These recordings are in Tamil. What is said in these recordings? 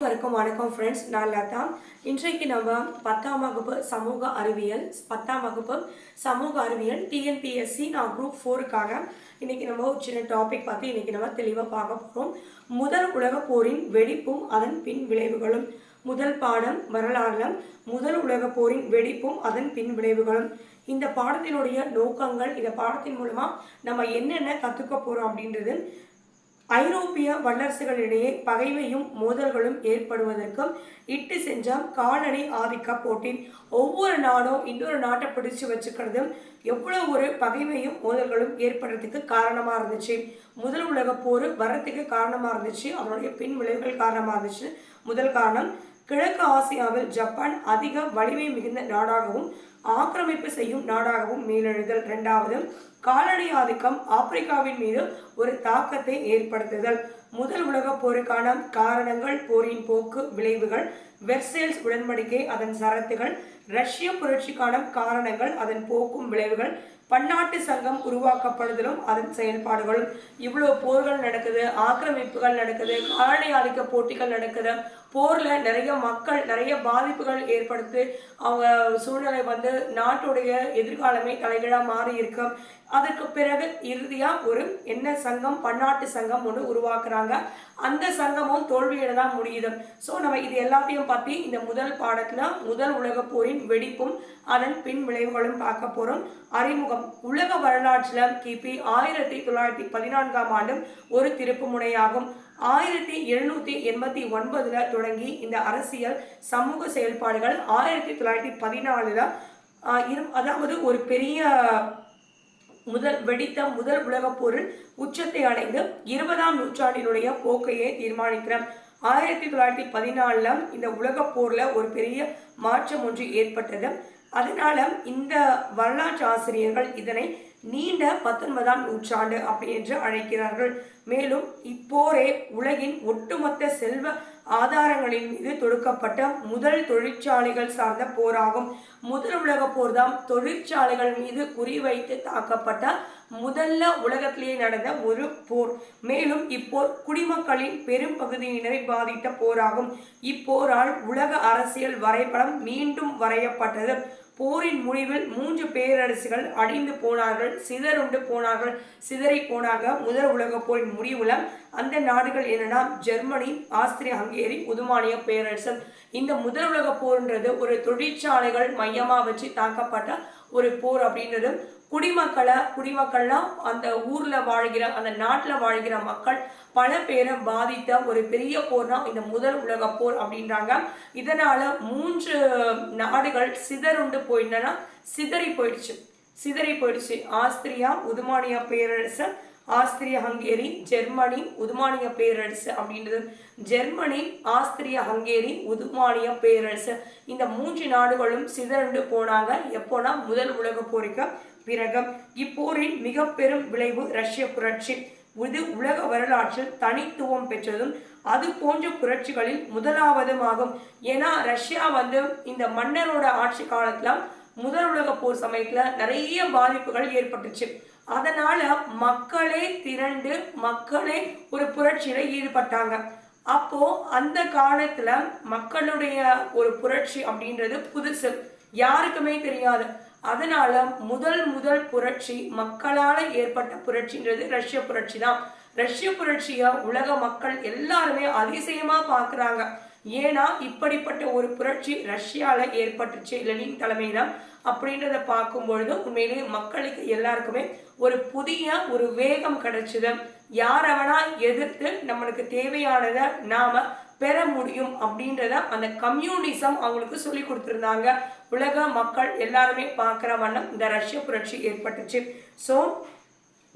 வணக்கம் வணக்கம் ஃப்ரெண்ட்ஸ் நான் லதா. இன்றைக்கு நம்ம பத்தாம் வகுப்பு சமூக அறிவியல் பத்தாம் வகுப்பு சமூக அறிவியல் டிஎன்பிஎஸ்சி நான் குரூப் ஃபோருக்காக இன்னைக்கு நம்ம ஒரு சின்ன டாபிக் பார்த்து இன்னைக்கு நம்ம தெளிவாக பார்க்க போகிறோம் முதல் உலகப் போரின் வெடிப்பும் அதன் பின் விளைவுகளும். முதல் பாடம் வரலாறுல முதல் உலகப் போரின் வெடிப்பும் அதன் பின் விளைவுகளும். இந்த பாடத்தினுடைய நோக்கங்கள் இந்த பாடத்தின் மூலமா நம்ம என்னென்ன கற்றுக்க போறோம் அப்படின்றது ஐரோப்பிய வல்லரசுகளிடையே பகைமையும் மோதல்களும் ஏற்படுவதற்கும் இட்டு செஞ்சால் காலனி ஆதிக்க போட்டின் ஒவ்வொரு நாடும் இன்னொரு நாட்டை பிடிச்சு வச்சுக்கிறதும் எவ்வளோ ஒரு பகைமையும் மோதல்களும் ஏற்படுறதுக்கு காரணமாக இருந்துச்சு. முதல் உலக போர் வர்றதுக்கு காரணமாக இருந்துச்சு. அவனுடைய பின் விளைவுகள் காரணமாக இருந்துச்சு. முதல் காரணம் கிழக்கு ஆசியாவில் ஜப்பான் அதிக வலிமை மிகுந்த நாடாகவும் ஆக்கிரமிப்பு செய்யும் நாடாகவும் மேலெழுதல் இரண்டாவது காலனி ஆதிக்கம் ஆப்பிரிக்காவின் மீது ஒரு தாக்கத்தை ஏற்படுத்துதல். முதல் உலகப் போருக்கான காரணங்கள் போரின் போக்கு விளைவுகள் வெர்சேல்ஸ் உடன்படிக்கை அதன் சரத்துகள் ரஷ்ய புரட்சிக்கான காரணங்கள் அதன் போக்கும் விளைவுகள் பன்னாட்டு சங்கம் உருவாக்கப்படுதலும் அதன் செயல்பாடுகளும் இவ்வளோ போர்கள் நடக்குது ஆக்கிரமிப்புகள் நடக்குது காலனி ஆதிக்க போட்டிகள் நடக்குது. போரில் நிறைய மக்கள் நிறைய பாதிப்புகள் ஏற்படுத்து அவங்க சூழ்நிலை வந்து நாட்டுடைய எதிர்காலமே தலைகீழாக மாறி இருக்கும் அதற்கு பிறகு இறுதியாக ஒரு என்ன சங்கம் பன்னாட்டு சங்கம் ஒன்று உருவாக்குறாங்க. அந்த சங்கமும் தோல்வியிட தான் முடியுது. ஸோ நம்ம இது எல்லாத்தையும் பற்றி இந்த முதல் பாடத்தில் முதல் உலகப் போரின் வெடிப்பும் அதன் பின் விளைவுகளும் பார்க்க போகிறோம் அறிமுகம். உலக வரலாற்றில் கிபி ஆயிரத்தி தொள்ளாயிரத்தி பதினான்காம் ஆண்டும் ஒரு திருப்பு முனையாகும். ஆயிரத்தி எழுநூத்தி எண்பத்தி ஒன்பதுல தொடங்கி இந்த அரசியல் சமூக செயல்பாடுகள் ஆயிரத்தி தொள்ளாயிரத்தி பதினாலுல இரு அதாவது ஒரு பெரிய முதல் வெடித்த முதல் உலகப் போரில் உச்சத்தை அடைந்து இருபதாம் நூற்றாண்டினுடைய போக்கையே தீர்மானிக்கிறார். ஆயிரத்தி தொள்ளாயிரத்தி பதினாலில் இந்த உலகப் போரில் ஒரு பெரிய மாற்றம் ஒன்று ஏற்பட்டது. அதனால இந்த வரலாற்று ஆசிரியர்கள் இதனை நீண்ட பத்தொன்பதாம் நூற்றாண்டு அப்படி என்று அழைக்கிறார்கள். மேலும் இப்போரே உலகின் ஒட்டுமொத்த செல்வ ஆதாரங்களின் மீது தொடுக்கப்பட்ட முதல் தொழிற்சாலைகள் சார்ந்த போராகும். முதல் உலக போர் தான் தொழிற்சாலைகள் மீது குறிவைத்து தாக்கப்பட்ட முதல்ல உலகத்திலேயே நடந்த ஒரு போர். மேலும் இப்போர் குடிமக்களின் பெரும் பகுதியினரை பாதித்த போராகும். இப்போரால் உலக அரசியல் வரைபடம் மீண்டும் வரையப்பட்டது. போரின் முடிவில் மூன்று பேரரசுகள் அழிந்து போனார்கள் சிதறுண்டு போனார்கள் சிதறி போனாங்க முதல் உலக போரின் முடிவில் அந்த நாடுகள் என்னன்னா ஜெர்மனி ஆஸ்திரியா ஹங்கேரி உதுமானிய பேரரசு இந்த முதல் உலக போர்ன்றது ஒரு தொழிற்சாலைகள் மையமாக வச்சு தாக்கப்பட்ட ஒரு போர் அப்படின்றது குடிமக்களை குடிமக்கள்லாம் அந்த ஊர்ல வாழ்கிற அந்த நாட்டில் வாழ்கிற மக்கள் பல பேரை பாதித்த ஒரு பெரிய போர்னா இந்த முதல் உலக போர் அப்படின்றாங்க. இதனால மூன்று நாடுகள் சிதறுண்டு போயிட்டனா சிதறி போயிடுச்சு. சிதறி போயிடுச்சு. ஆஸ்திரியா உதுமானியா பேரரசு ஆஸ்திரிய ஹங்கேரி ஜெர்மனி உதுமானிய பேரரசு அப்படின்றது. ஜெர்மனி ஆஸ்திரிய ஹங்கேரி உதுமானிய பேரரசு. இந்த மூன்று நாடுகளும் சிதறண்டு போனாங்க. எப்போனா முதல் உலக போருக்கு பிறகு. இப்போரின் மிக பெரும் விளைவு ரஷ்ய புரட்சி. இது உலக வரலாற்றில் தனித்துவம் பெற்றதும் அது போன்ற புரட்சிகளில் முதலாவதுமாகும் ஏன்னா ரஷ்யா வந்து இந்த மன்னரோட ஆட்சி காலத்துல முதல் உலக போர் சமயத்துல நிறைய பாதிப்புகள் ஏற்பட்டுச்சு. அதனால மக்களே திரண்டு மக்களே ஒரு புரட்சியில ஈடுபட்டாங்க. அப்போ அந்த காலத்துல மக்களுடைய ஒரு புரட்சி அப்படின்றது புதுசு. யாருக்குமே தெரியாது. அதனால முதல் முதல் புரட்சி மக்களால ஏற்பட்ட புரட்சின்றது ரஷ்ய புரட்சி தான் ரஷ்ய புரட்சியை உலக மக்கள் எல்லாருமே அதிசயமா பாக்குறாங்க. ஏன்னா இப்படிப்பட்ட ஒரு புரட்சி ரஷ்யாவில் ஏற்பட்டுச்சு லெனின் தலைமையில அப்படின்றத பார்க்கும் பொழுது உண்மையிலேயே மக்களுக்கு எல்லாருக்குமே ஒரு புதிய ஒரு வேகம் கிடைச்சது. யாரவனா எதிர்த்து நம்மளுக்கு தேவையானதை நாம பெற முடியும் அப்படின்றத அந்த கம்யூனிசம் அவங்களுக்கு சொல்லி கொடுத்துருந்தாங்க. உலக மக்கள் எல்லாருமே பார்க்குற வண்ணம் இந்த ரஷ்ய புரட்சி ஏற்பட்டுச்சு. ஸோ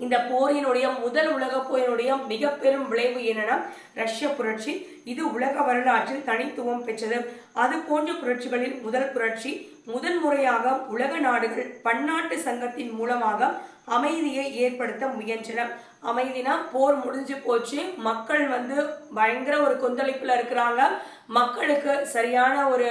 இந்த போரினுடைய முதல் உலக போரினுடைய மிக பெரும் விளைவு என்னன்னா ரஷ்ய புரட்சி. இது உலக வரலாற்றில் தனித்துவம் பெற்றது. அது போன்ற புரட்சிகளில் முதல் புரட்சி முதன் முறையாக உலக நாடுகள் பன்னாட்டு சங்கத்தின் மூலமாக அமைதியை ஏற்படுத்த முயன்றன. அமைதினா போர் முடிஞ்சு போச்சு. மக்கள் வந்து பயங்கர ஒரு கொந்தளிப்புல இருக்கிறாங்க. மக்களுக்கு சரியான ஒரு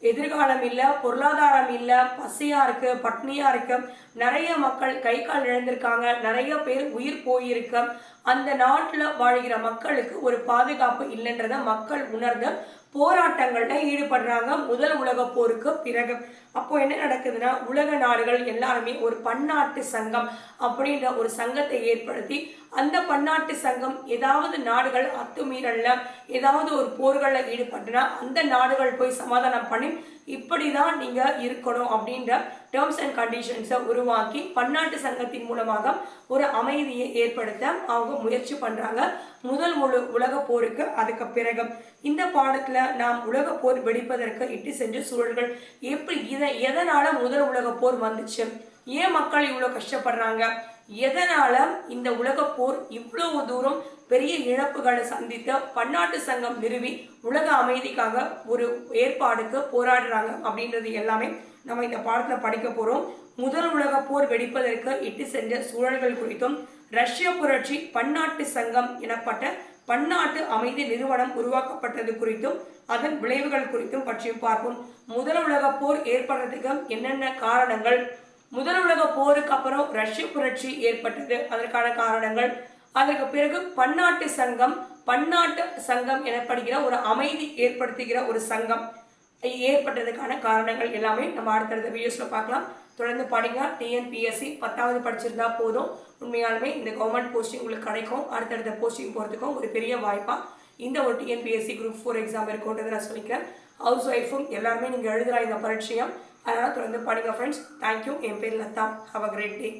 எதிர்காலம் இல்லை பொருளாதாரம் இல்லை பசியா இருக்கு பட்னியாக இருக்கு. நிறைய மக்கள் கை கால் இழந்திருக்காங்க. நிறைய பேர் உயிர் போயிருக்கு. அந்த நாட்டில் வாழ்கிற மக்களுக்கு ஒரு பாதுகாப்பு இல்லைன்றத மக்கள் உணர்ந்து போராட்டங்கள்ல ஈடுபடுறாங்க. முதல் உலக போருக்கு பிறகு. அப்போ என்ன நடக்குதுன்னா உலக நாடுகள் எல்லாருமே ஒரு பன்னாட்டு சங்கம் அப்படின்ற ஒரு சங்கத்தை ஏற்படுத்தி அந்த பன்னாட்டு சங்கம் ஏதாவது நாடுகள் அத்துமீறல்ல ஏதாவது ஒரு போர்களில் ஈடுபட்டுனா அந்த நாடுகள் போய் சமாதானம் பண்ணி இப்படி தான் நீங்கள் இருக்கணும் அப்படின்ற டேர்ம்ஸ் அண்ட் கண்டிஷன்ஸை உருவாக்கி பன்னாட்டு சங்கத்தின் மூலமாக ஒரு அமைதியை ஏற்படுத்த அவங்க முயற்சி பண்ணுறாங்க முதல் முழு உலக போருக்கு அதுக்கு பிறகு. இந்த பாடத்தில் நாம் உலக போர் வெடிப்பதற்கு இட்டு சென்ற சூழல்கள். எப்படி இதை எதனால் முதல் உலக போர் வந்துச்சு? ஏன் மக்கள் இவ்வளோ கஷ்டப்படுறாங்க? எதனால இந்த உலக போர் இவ்வளவு தூரம் பெரிய இழப்புகளை சந்தித்த பன்னாட்டு சங்கம் நிறுவி உலக அமைதிக்காக ஒரு ஏற்பாடுக்கு போராடுறாங்க அப்படின்றது எல்லாமே நம்ம இந்த பாடத்தில் படிக்க போகிறோம் முதல் உலக போர் வெடிப்பதற்கு இட்டு சென்ற சூழல்கள் குறித்தும் ரஷ்ய புரட்சி பன்னாட்டு சங்கம் எனப்பட்ட பன்னாட்டு அமைதி நிறுவனம் உருவாக்கப்பட்டது குறித்தும் அதன் விளைவுகள் குறித்தும் பற்றியும் பார்ப்போம். முதல் உலக போர் ஏற்படுறதுக்கு என்னென்ன காரணங்கள்? முதல் உலக போருக்கு அப்புறம் ரஷ்ய புரட்சி ஏற்பட்டது. அதற்கான காரணங்கள்? அதற்கு பிறகு பன்னாட்டு சங்கம் பன்னாட்டு சங்கம் எனப்படுகிற ஒரு அமைதி ஏற்படுத்துகிற ஒரு சங்கம். ஏற்பட்டதுக்கான காரணங்கள் எல்லாமே நம்ம அடுத்தடுத்த வீடியோஸில் பார்க்கலாம். தொடர்ந்து படிங்க. டிஎன்பிஎஸ்சி பத்தாவது படிச்சிருந்தா போதும். உண்மையாலுமே இந்த கவர்மெண்ட் போஸ்டிங் உங்களுக்கு கிடைக்கும். அடுத்தடுத்த போஸ்டிங் போகிறதுக்கும் ஒரு பெரிய வாய்ப்பாக இந்த ஒரு டிஎன்பிஎஸ்சி குரூப் ஃபோர் எக்ஸாம் இருக்கும்ன்றதை நான் சொல்லிக்கிறேன். ஹவுஸ் ஒய்ஃபும் எல்லாருமே நீங்கள் எழுதுகிற இந்த பரீட்சையம். அதனால் தொடர்ந்து படிங்க ஃப்ரெண்ட்ஸ் தேங்க்யூ என் பேர் Latha. Have a great day